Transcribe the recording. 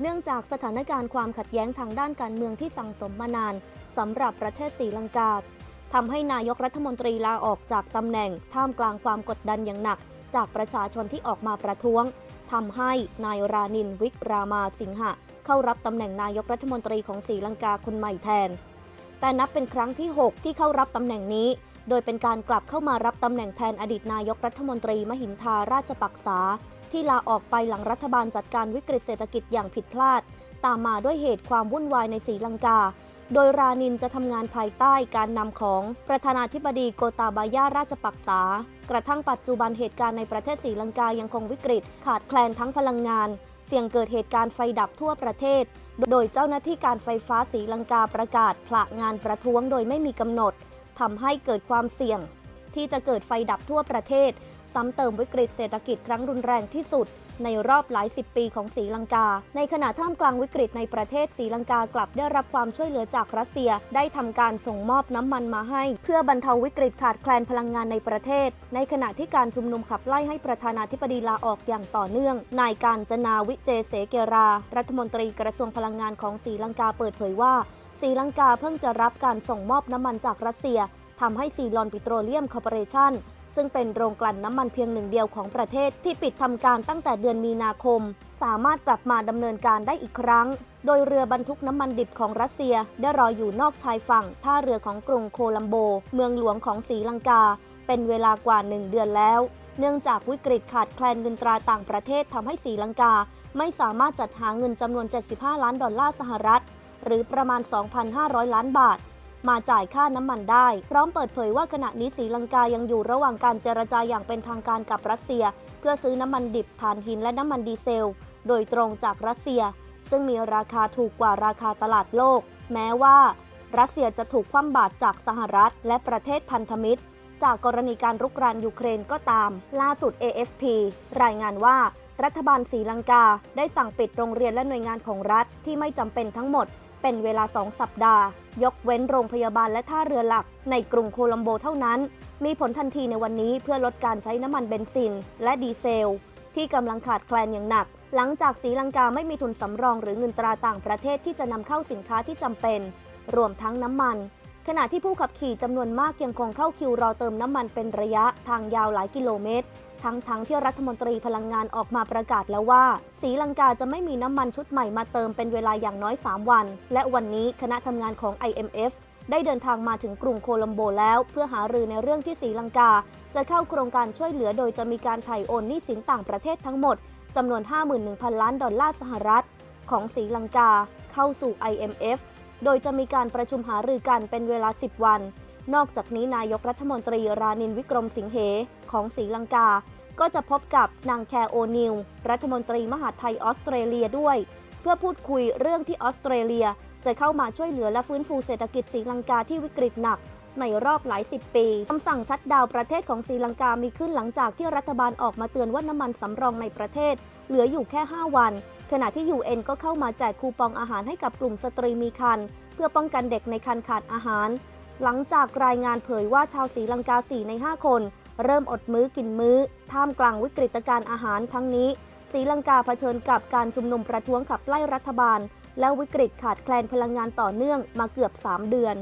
เนื่องจากสถานการณ์ความขัดแย้งทางด้านการเมืองที่สั่งสมมานานสำหรับประเทศศรีลังกาทำให้นายกรัฐมนตรีลาออกจากตำแหน่งท่ามกลางความกดดันอย่างหนัก จากประชาชนที่ออกมาประท้วงทำให้นายรานินวิกรามาสิงหะ เข้ารับตำแหน่งนายกรัฐมนตรีของศรีลังกาคนใหม่แทน แต่นับเป็นครั้งที่ 6 ที่เข้ารับตำแหน่งนี้ โดยเป็นการกลับเข้ามารับตำแหน่งแทนอดีตนายกรัฐมนตรีมหินทาราชปักษา ที่ลาออกไปหลังรัฐบาลจัดการวิกฤตเศรษฐกิจอย่างผิดพลาด ตามมาด้วยเหตุความวุ่นวายในศรีลังกา โดยรานินจะทำงานภายใต้การนำของประธานาธิบดีโกตาบายาราชปักษา กระทั่งปัจจุบันเหตุการณ์ในประเทศศรีลังกายังคงวิกฤต ขาดแคลนทั้งพลังงาน เสี่ยงเกิดเหตุการณ์ไฟดับทั่วประเทศ โดยเจ้าหน้าที่การไฟฟ้าศรีลังกาประกาศผละงานประท้วงโดยไม่มีกำหนดทำให้เกิดความเสี่ยง ที่จะเกิดไฟดับทั่วประเทศ ซ้ำเติมวิกฤตเศรษฐกิจครั้งรุนแรงที่สุด ในรอบหลายสิบปีของศรีลังกา ในขณะท่ามกลางวิกฤตในประเทศศรีลังกากลับได้รับความช่วยเหลือจากรัสเซีย ได้ทำการส่งมอบน้ำมันมาให้ เพื่อบรรเทาวิกฤตขาดแคลนพลังงานในประเทศ ในขณะที่การชุมนุมขับไล่ให้ประธานาธิบดีลาออกอย่างต่อเนื่อง นายการจนาวิเจเสเกรา รัฐมนตรีกระทรวงพลังงานของศรีลังกาเปิดเผยว่าศรีลังกาเพิ่งจะรับการส่งมอบน้ำมันจากรัสเซียทำให้ซีลอนปิโตรเลียมคอร์ปอเรชั่น ซึ่งเป็นโรงกลั่นน้ำมันเพียงหนึ่งเดียวของประเทศที่ปิดทำการตั้งแต่เดือนมีนาคม สามารถกลับมาดำเนินการได้อีกครั้ง โดยเรือบรรทุกน้ำมันดิบของรัสเซียได้รออยู่นอกชายฝั่งท่าเรือของกรุงโคลัมโบ เมืองหลวงของศรีลังกา เป็นเวลากว่าหนึ่งเดือนแล้ว เนื่องจากวิกฤตขาดแคลนเงินตราต่างประเทศทำให้ศรีลังกา ไม่สามารถจัดหาเงินจำนวน 75 ล้านดอลลาร์สหรัฐ หรือประมาณ 2,500 ล้านบาท มาจ่ายค่าน้ำมันได้ พร้อมเปิดเผยว่าขณะนี้ศรีลังกายังอยู่ระหว่างการเจรจาอย่างเป็นทางการกับรัสเซีย เพื่อซื้อน้ำมันดิบถ่านหินและน้ำมันดีเซล โดยตรงจากรัสเซีย ซึ่งมีราคาถูกกว่าราคาตลาดโลก แม้ว่า รัสเซียจะถูกคว่ำบาตรจากสหรัฐ และประเทศพันธมิตร จากกรณีการรุกรานยูเครนก็ตาม ล่าสุด AFP รายงานว่ารัฐบาลศรีลังกาได้สั่งปิดโรงเรียนและหน่วยงานของรัฐที่ไม่จำเป็นทั้งหมด เป็นเวลา 2 สัปดาห์ ยกเว้นโรงพยาบาลและท่าเรือหลัก ในกรุงโคลัมโบเท่านั้น มีผลทันทีในวันนี้เพื่อลดการใช้น้ำมันเบนซิน และดีเซล ที่กำลังขาดแคลนอย่างหนัก หลังจากสีลังกาไม่มีทุนสำรองหรือเงินตราต่างประเทศที่จะนำเข้าสินค้าที่จำเป็น รวมทั้งน้ำมัน ขณะที่ผู้ขับขี่จำนวนมากยังคงเข้าคิวรอเติมน้ำมันเป็นระยะทางยาวหลายกิโลเมตร ทั้งทั้งที่รัฐมนตรีพลังงานออกมาประกาศแล้วว่าศรีลังกาจะไม่มีน้ำมันชุดใหม่มาเติมเป็นเวลาอย่างน้อย 3 วัน และวันนี้คณะทำงานของ IMF ได้เดินทางมาถึงกรุงโคลัมโบแล้ว เพื่อหารือในเรื่องที่ศรีลังกา จะเข้าโครงการช่วยเหลือโดยจะมีการไถ่โอนหนี้สินต่างประเทศทั้งหมดจำนวน 51,000 ล้านดอลลาร์สหรัฐ ของศรีลังกาเข้าสู่ IMF โดยจะมีการประชุมหารือกันเป็นเวลา 10 วัน นอกจากนี้นายกรัฐมนตรีรานินวิกรมสิงเหของศรีลังกา ก็จะพบกับนางแคโอนิลรัฐมนตรีมหาดไทยออสเตรเลียด้วย เพื่อพูดคุยเรื่องที่ออสเตรเลีย จะเข้ามาช่วยเหลือและฟื้นฟูเศรษฐกิจศรีลังกาที่วิกฤตหนักในรอบหลายสิบปี คำสั่งชัดดาวประเทศของศรีลังกามีขึ้นหลังจากที่รัฐบาลออกมาเตือนว่าน้ำมันสำรองในประเทศ เหลืออยู่แค่ 5 วัน ขณะที่ UN ก็เข้ามาแจกคูปองอาหารให้กับกลุ่มสตรีมีครรภ์เพื่อป้องกันเด็กในครรภ์ขาดอาหาร หลังจากรายงานเผยว่าชาวศรีลังกา 4 ใน 5 คน เริ่มอดมื้อกินมื้อ ท่ามกลางวิกฤตการอาหารทั้งนี้ศรีลังกาเผชิญกับการชุมนุมประท้วงขับไล่รัฐบาล และวิกฤตขาดแคลนพลังงานต่อเนื่องมาเกือบ 3 เดือน